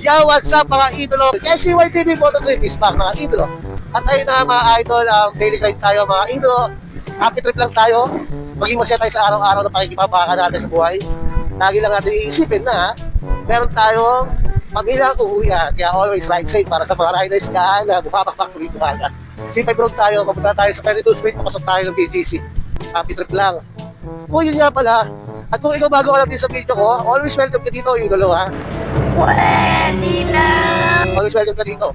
Yo, what's up mga idolo? SCY TV Moto Trip is back mga idolo. At ayun na mga idol, um, daily grind tayo mga idolo. Happy trip lang tayo. Maging masaya tayo sa araw-araw na pakikipapaka natin sa buhay. Lagi lang natin iisipin na meron tayong pamilyang uuwian. Kaya always ride safe para sa mga riders dyan na bumabakbak tuloy tumaga. C5 road tayo, papunta tayo sa 22 Street, papasok tayo ng BGC. Happy trip lang. O yun nga pala, at kung ikaw bago ka lang din sa video ko, always welcome ka dito, idolo ha. Pwede! Always welcome ka dito.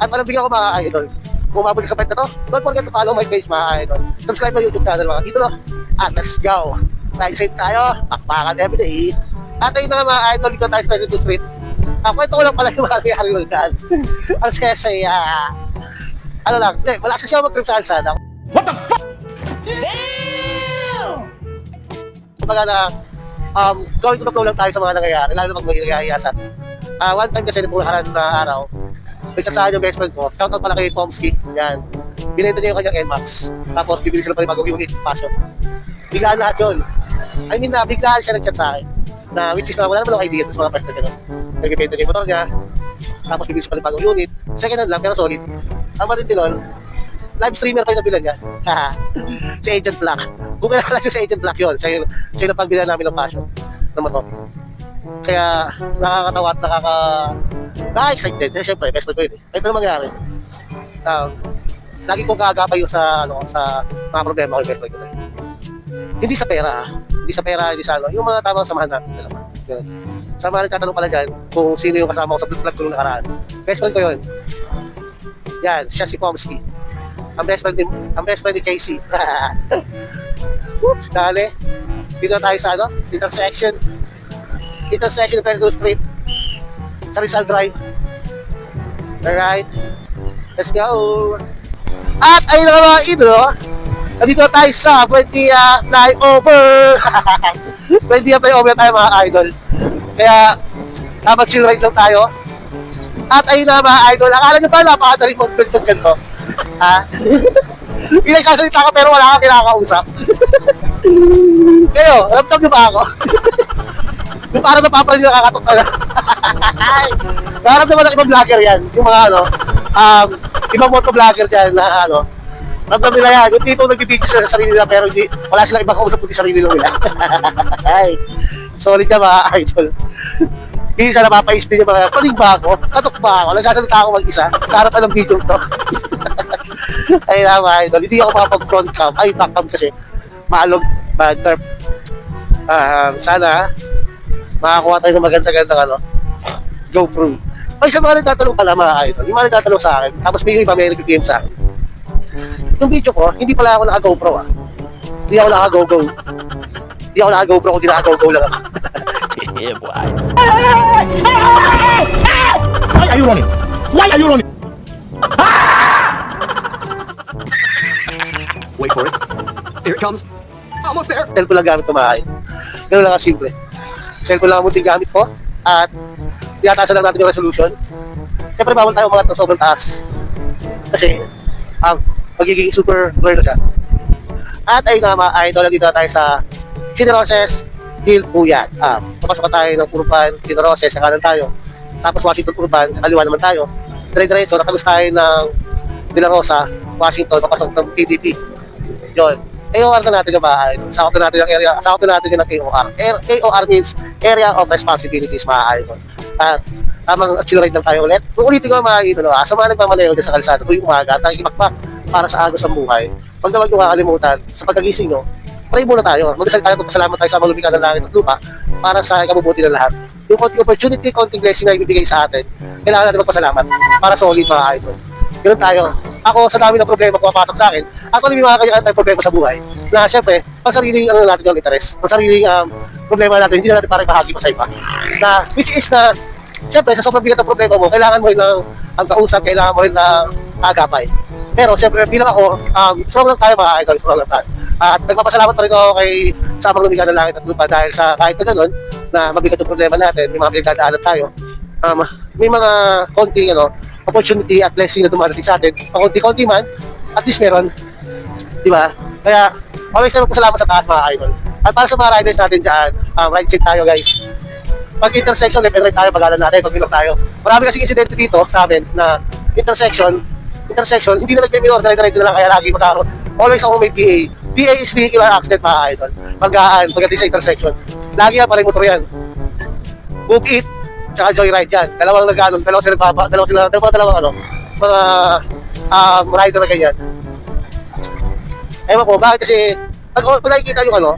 At malambing ako mga idol. Kung mabalik sa part na to, don't forget to follow my page mga idol. Subscribe my YouTube channel mga idol. At let's go. Ride safe tayo. Pakpakan everyday. At ayun na nga mga idol, dito tayo sa 22 Street. Ah, kwento ko lang pala yung mga nangyari ng daan. Ang ah, ano lang, eh, wala kasi ako mag-trip sa kalsada. Kumbaga na, um, going to the flow lang tayo sa mga nangyayari, lalo na pag may nangyayasat. Ah, one time kasi nung na araw, may chat yung best friend ko, shoutout pala kay Pomsky, yan. Binenta niya yung kanyang NMAX, tapos bibili sila pa yung bagong unit, passion. Biglaan lahat yun. I mean na, biglaan siya nag-chat sa akin, na which is na wala naman ako idea sa mga person niya. Nagbibenta niya yung motor niya, tapos bibili siya pa ng bagong unit, second hand lang, pero solid. Ang matindi nun, live streamer pa yung nabilan niya. Si Agent Black. Kung kilala siya si Agent Black yun, siya yung, siya yung pagbilan namin ng fashion ng motor. Kaya nakakatawa at nakaka... Nakaka-excited. Eh, syempre, best friend ko yun eh. Ito yung mangyari. Um, lagi kong kaagapay yung sa, ano, sa mga problema ko yung best friend ko yun. Hindi sa pera ah. Hindi sa pera, hindi sa ano. Yung mga tamang samahan natin. Dalawa. Ganun. Sa mga nagtatanong pala dyan, kung sino yung kasama ko sa vlog ko nung nakaraan. Best friend ko yun. Yan, siya si Pomsky. Ang best friend ni, ang best friend ni Casey. Oops, dali. Dito tayo sa ano? Intersection. Intersection ng Pergo Street. Sa Rizal Drive. Alright. Let's go. At ayun na mga idolo. Nandito tayo sa Buendia Flyover. Buendia Flyover na tayo mga idol. Kaya, tamag chill ride lang tayo. At ayun na mga idol, akala nyo ba napakadali mong tugtog ganito? Ha? Pinagsasalita ka pero wala kang kinakausap. Kayo, ramdam nyo ba ako? Yung parang napapalit yung nakakatok ka na. Parang naman ng ibang vlogger yan. Yung mga ano, um, ibang moto vlogger dyan na ano, ramdam nila yan. Yung tipo nagbibigay sila sa sarili nila pero hindi, wala silang ibang kausap kundi sarili lang nila. Ay, solid ka mga idol. Minsan napapaisip yung mga, paling ba ako? Katok ba ako? Nagsasalita ako mag-isa. Sa harapan ng video to. Ay na mga idol. Hindi ako makapag front cam. Ay, back cam kasi. Maalog, bad term. Ah, sana, makakuha tayo ng maganda-ganda ano, GoPro. Ay, sa mga nagtatanong pala mga idol, yung mga nagtatanong sa akin, tapos may iba may nag-PM sa akin. Yung video ko, hindi pala ako naka-GoPro ah. Hindi ako naka-GoGo. Hindi ako naka-GoPro, kundi naka-GoGo lang ako. Yeah, boy. Why are you running? Why are you running? Wait for it. Here it comes. Almost there. cellphone lang gamit ko maaay. Ganun lang kasimple. Cellphone lang ang munting gamit ko at tinataasan lang natin yung resolution. Siyempre bawal tayo umangat ng sobrang taas. Kasi ang magiging super blur na siya. At ayun nga mga idol, dito na tayo sa Generoses Hill Puyat. Ah, papasok tayo ng Urban, Generoses, sa kanan tayo. Tapos Washington Urban, sa kaliwa naman tayo. Dire-diretso, natagos tayo ng De La Rosa, Washington, papasok ng PDP. Yun. AOR na natin yung bahay. Sakop na natin yung area. Sakop na natin yung AOR. A- AOR means Area of Responsibilities, idol. At tamang ride lang tayo ulit. Kung ulitin ko mga idol, ah, sa mga nagmamalayo dyan sa kalsada, tuwing umaga, imakmak para sa agos ng buhay. Huwag na huwag nyo kakalimutan, sa pagkagising nyo, pray muna tayo. Magdasal tayo, magpasalamat tayo sa mga lumikha ng langit at lupa para sa ikabubuti ng lahat. Yung konting opportunity, konting blessing na ibibigay sa atin, kailangan natin magpasalamat para solid mga idol. Ganun tayo. Ako, sa dami ng problema pumapasok sa akin, ako may mga kanya tayong problema sa buhay. Na syempre, pang sariling ano natin yung interest, pang sariling um, problema natin, hindi na natin parang bahagi pa sa iba. Na, which is na, syempre, sa sobrang bigat ng problema mo, kailangan mo rin ng ang kausap, kailangan mo rin ng agapay. Pero syempre, bilang ako, um, strong lang tayo mga idol, strong lang tayo. At nagpapasalamat pa rin ako kay sa mga lumikha ng langit at lupa dahil sa kahit na ganun, na mabigat yung problema natin, may mga pinagdadaanan tayo, um, may mga konting ano, opportunity at blessing na dumarating sa atin. Pakunti-kunti man, at least meron. Di ba? Kaya, always tayo magpasalamat sa taas mga idol. At para sa mga riders natin dyan, um, ride safe tayo guys. Pag intersection, left and right tayo, pagalan natin, pag tayo. Marami kasing insidente dito sa amin na intersection, intersection, hindi na nagme-minor, dire-diretso na lang, kaya lagi magkakaroon. Always ako may PA. PA is vehicular accident, mga idol. Pagkaan, pagdating sa intersection. Lagi yan, parang motor yan. Move it, tsaka joyride yan. Dalawang nag-ano, dalawang sila nagpapa, dalawang sila, dalawang, dalawang ano, mga um, rider na ganyan. Ewan ko, bakit kasi, pag, pag nakikita yung ano,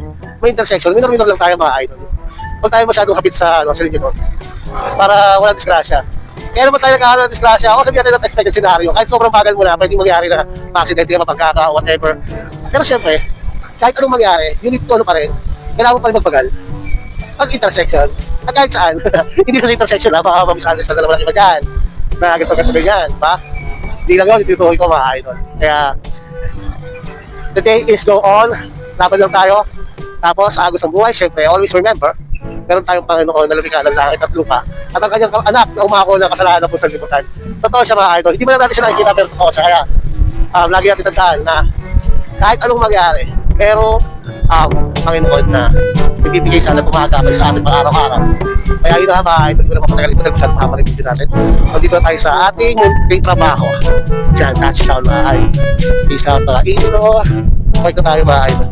may intersection, minor-minor lang tayo mga idol. Huwag tayo masyadong kapit sa, ano, sa linya doon. Para walang disgrasya. Kaya naman tayo nagkakaroon ng disgrasya, ako sabihin natin ng expected scenario. Kahit sobrang bagal mo na, pwede mangyari na accident ka, mapagkaka, whatever. Pero syempre, kahit anong mangyari, you need to ano pa rin, kailangan pa rin magbagal. Pag intersection, at kahit saan, hindi kasi intersection ha, baka mamisunderstand na naman ang iba dyan. Na ganito ganito ganyan, ba? Hindi lang yun, itutuloy ko mga idol. Kaya, the day is go on, laban lang tayo. Tapos, agos ang buhay, syempre, always remember, meron tayong Panginoon na lumikha ng langit at lupa. At ang kanyang anak na umako ng kasalanan po sa liputan. Totoo siya mga idol. Hindi mo lang natin siya nakikita pero totoo siya. Kaya, um, lagi natin tandaan na kahit anong mangyari, pero ang Panginoon na ibibigay sa atin pumagabay sa atin pang araw-araw. Kaya yun na mga idol, ko naman patagalin ko na kung saan makapag video natin. Nandito na tayo sa ating munting trabaho. Diyan, touchdown mga idol. Peace out mga idolo. Fight na tayo mga idol.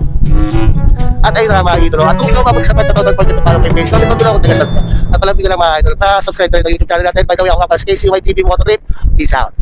At ayun na mga idolo. At kung ikaw mapagsapat na pag dito para may page, kung ito lang ako tigasad At palambing lang mga idol. Pa-subscribe tayo ng YouTube channel natin. By the way, ako nga pa si KCY TV Motor Trip. Peace out.